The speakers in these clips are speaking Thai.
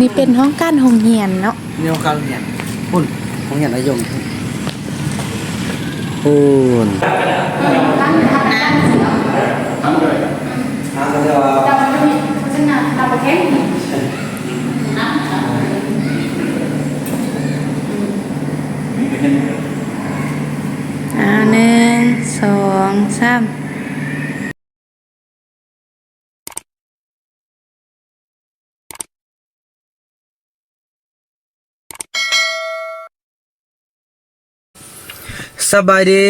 นี่เป็นห้องกั้นห้องเฮียนเนาะนี่ของการเรียนพุ่นของเรียนอายุพุ่นทางเรียกว่าอ่าหนึ่งสองสาม สบายดี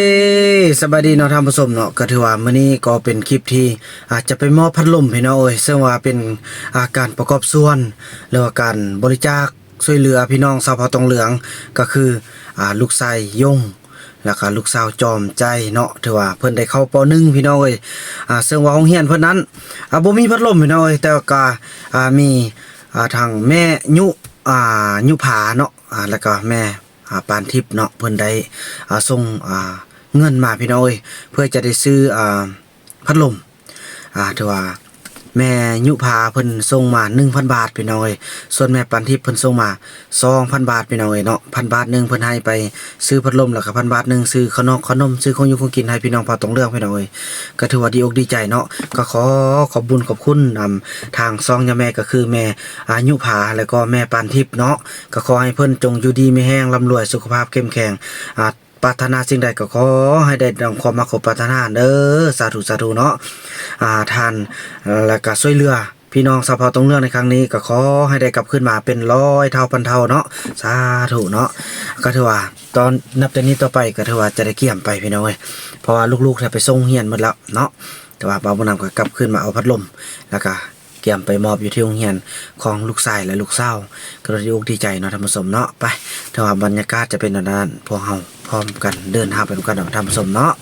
สบายดีเนาะท่านผู้ชมเนาะก็ถือว่ามื้อนี้ก็เป็นคลิปที่อาจจะไปมอบพัดลมให้เนาะเอ้ยซึ่งว่าเป็นอาการประกอบส่วนหรือว่าการบริจาคช่วยเหลือพี่น้องชาวเผ่าตองเหลืองก็คืออ่าลูกชายยงแล้วก็ลูกสาวจอมใจเนาะถือว่าเพิ่นได้เข้าป .1 พี่น้องเอ้ยอ่าซึ่งว่าโรงเรียนเพิ่นนั้นอ่าบ่มีพัดลมพี่น้องเอ้ยแต่ว่าก็อ่ามีอ่าทางแม่ยุอ่ายุผาเนาะอ่าแล้วก็แม่ อ่าปานทิพย์เนาะเพิ่นได้อ่าส่งอ่าเงินมาพี่น้องเอ้ยเพื่อจะได้ซื้ออ่าพัดลมอ่าถือว่า แม่ยุพาเพิ่นส่งมา1,000 บาทพี่น้องเอ้ยส่วนแม่ปันทิพย์เพิ่นส่งมา2,000 บาทพี่น้องเอ้ยเนาะพันบาทหนึงเพิ่นให้ไปซื้อพัดลมแล้วก็พันบาทหนึงซื้อขนมขนมซื้อของอยู่ของกินให้พี่น้องพอตรงเรื่องพี่น้องเอ้ยก็ถือว่าดีอกดีใจเนาะก็ขอขอบบุญขอบคุณนำทางซองยาแม่ก็คือแม่อายุภาแล้วก็แม่ปานทิพย์เนาะก็ขอให้เพิ่นจงอยู่ดีไม่แห้งร่ำรวยสุขภาพเข้มแข็งอ่า ปรารถนาสิ่งใดก็ขอให้ได้ดังความมาขอปรารถนาเด้อสาธุสาธุเนาะอ่าทานแล้วก็ช่วยเหลือพี่น้องสาวพอตรงเรื่องในครั้งนี้ก็ขอให้ได้กลับขึ้นมาเป็นร้อยเท่าพันเท่าเนาะสาธุเนาะก็ถือว่า ตอนนับแต่นี้ต่อไปก็ถือว่าจะได้เกี่ยมไปพี่น้องเว้ยเพราะว่าลูกๆเนี่ยไปส่งเฮียนหมดแล้วเนาะแต่ว่าบ่าวบุญนำก็กลับขึ้นมาเอาพัดลมแล้วก็เกี่ยมไปมอบอยู่ที่โรงเรียนของลูกชายและลูกสาวก็ดีอกดีใจเนาะท่านผู้ชมเนาะไปถ้าว่าบรรยากาศจะเป็นแบบนั้นพวกเฮา พร้อมกันเดินทางไปด้วยกันเนาะท่านผู้ชมเนาะ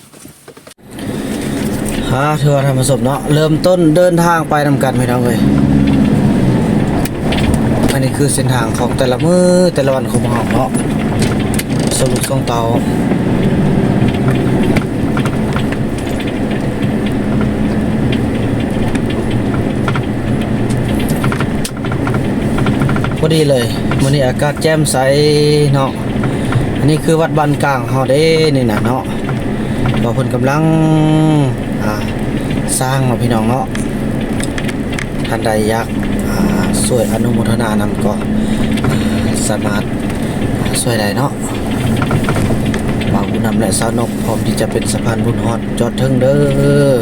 ฮะเธอทำประสบเนาะเริ่มต้นเดินทางไปนำกันไม่น้องเลยอันนี้คือเส้นทางของแต่ละมือแต่ละวันของเราเนาะสรุปของเตาพอดีเลยวันนี้อากาศแจ่มใสเนาะ อันนี้คือวัดบันกลางเฮาเด้นี่นะเนาะบ่เพิ่นกำลังอ่าสร้างเนาะพี่น้องเนาะท่านใดอยากอ่าช่วยอนุโมทนานำก็อ่าสามารถช่วยได้เนาะบ่าวบุญนำและสาวนกพร้อมที่จะเป็นสะพานบุญฮอดจอดถึงเด้อ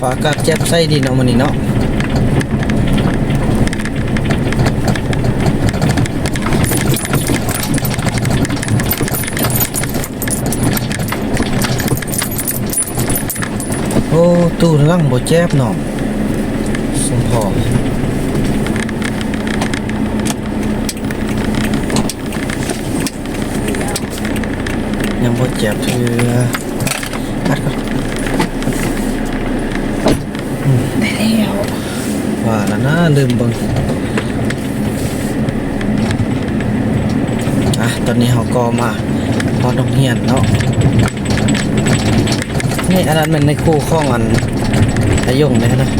ฝากกัดแจ็บไส้ดีเนาะมื้อนี้เนาะโอ้ตู้ลังบ่แจ็บเนาะสมพอยังบ่เจ็บเทื่อดก่อน ได้แล้ว ว่าแล้วนะลืมเบิ่งอะตอนนี้เขาก็มาพอดงเฮียนเนาะนี่อันนั้นมันในคู่ข้องอันอายุงเลยนะ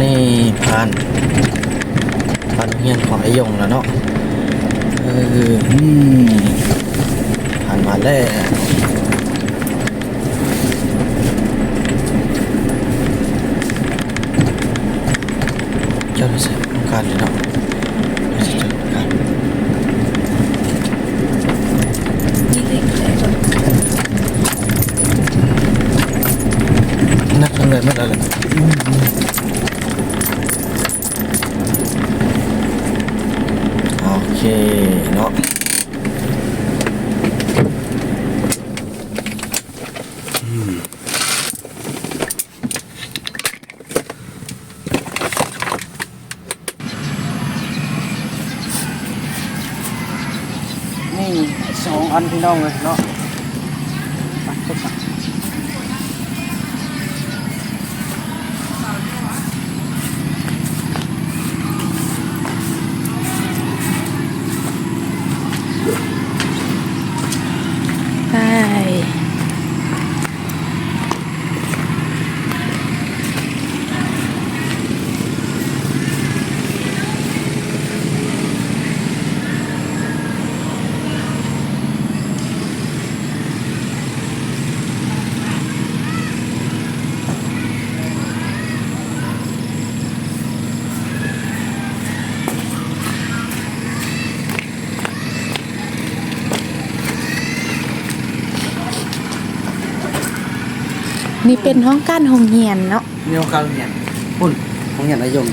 นี่ ผ่านผ่านโรงเฮียนของไอยงแล้วเนาะเออผ่านมาแล้วเจ้าหน้าที่ต้องการเลยเนาะไม่ใช่เจ้าการนี่เด็กเลยนักทำเลยไม่ได้เลย คเนาะนี่สองอันพี่น้องเลยเนาะ นี่เป็นห้องกั้นห้องเฮียนเนาะมีโอกาสเรียนปุ่นของเหียนอายง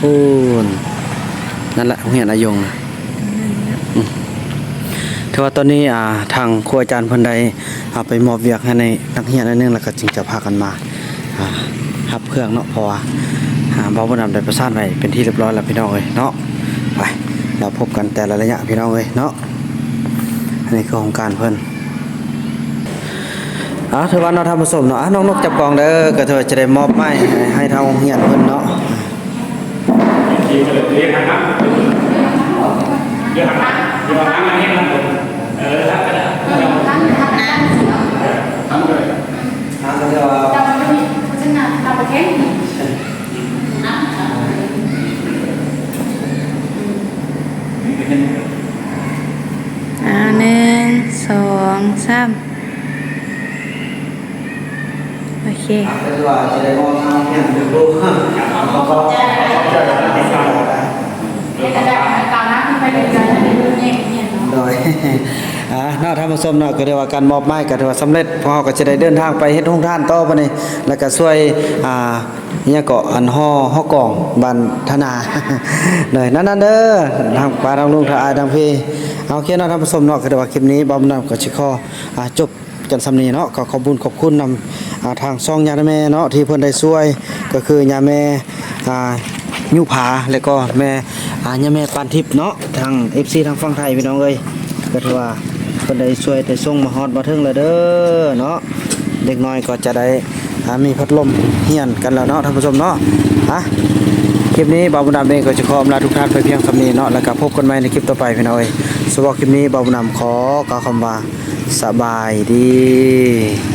ปุ่นนั่นแหละของเหียนอายงนะอืมถือว่าตอนนี้อ่าทางครูอาจารย์เพิ่นได้เอาไปมอบเวียกให้ในนักเรียนอันหนึงแล้วก็จึงจะพากันมาอ่ารับเครื่องเนาะเพราะว่าอ่าบ่าวผู้นำได้ประสานไว้เป็นที่เรียบร้อยแล้วพี่น้องเอ้ยเนาะไปเราพบกันแต่ละระยะพี่น้องเอ้ยเนาะอันนี้คือของการเพิ่น อะถือว่าเราทำผสมเนาะอะน้องนกจับกองเด้อก็เธอจะได้มอบไม้ให้ให้ทางเฮียนเพิ่นเนาะเฉลิมเรียกนะครับเรียกครับเรียกครับมาเลยเออครับก็ได้ทำเลยทางก็จะว่าอ่าหนึ่งสองสามโอเคก็จะว่อบทางเฮียนเด้อลูกแล้ วก็โดยอ่าน่าทำผสมเนาะก็เรียกว่าการมอบไม้ก็ถือว่าสำเร็จเพอก็จะได้เดินทางไปเฮ็ดโรงท่านต่อบัดนี้แล้วก็ช่วยอ่าเนี่ยก็อันห่อห่อกล่องบ้านธนาเลยนั่นนั่นเด้อทางปลาทางลุงทางอายทางพี่เอาเคเนน้าะทำผสมเนาะก็เรียกว่าคลิปนี้บอมนำก็สิขออ่าจบ กันสำนีเนาะก็ขอบคุญขอบคุณนำทางซองยาแม่เนาะที่เพิ่นได้ช่วย ก็คือยาแม่อ่ายุผาแล้วก็แม่อาแม่ปานทิพย์เนาะทาง FC ทางฝั่งไทยพี่น้องเอ้ยก็ถือว่าเพิ่นได้ช่วยได้ส่งมาฮอดมาถึงแล้วเด้อเนาะเด็กน้อยก็จะได้มีพัดลมเฮียนกันแล้วเนาะท่านผู้ชมเนาะอะคลิปนี้บ่าวบุญนำเองก็จะขออำลาทุกท่านไปเพียงคำนี้เนาะแล้วก็พบกันใหม่ในคลิปต่อไปพี่น้องเอ้ย สำหรับคลิปนี้บ่าวบุญนำขอกล่าวคำว่าสบายดี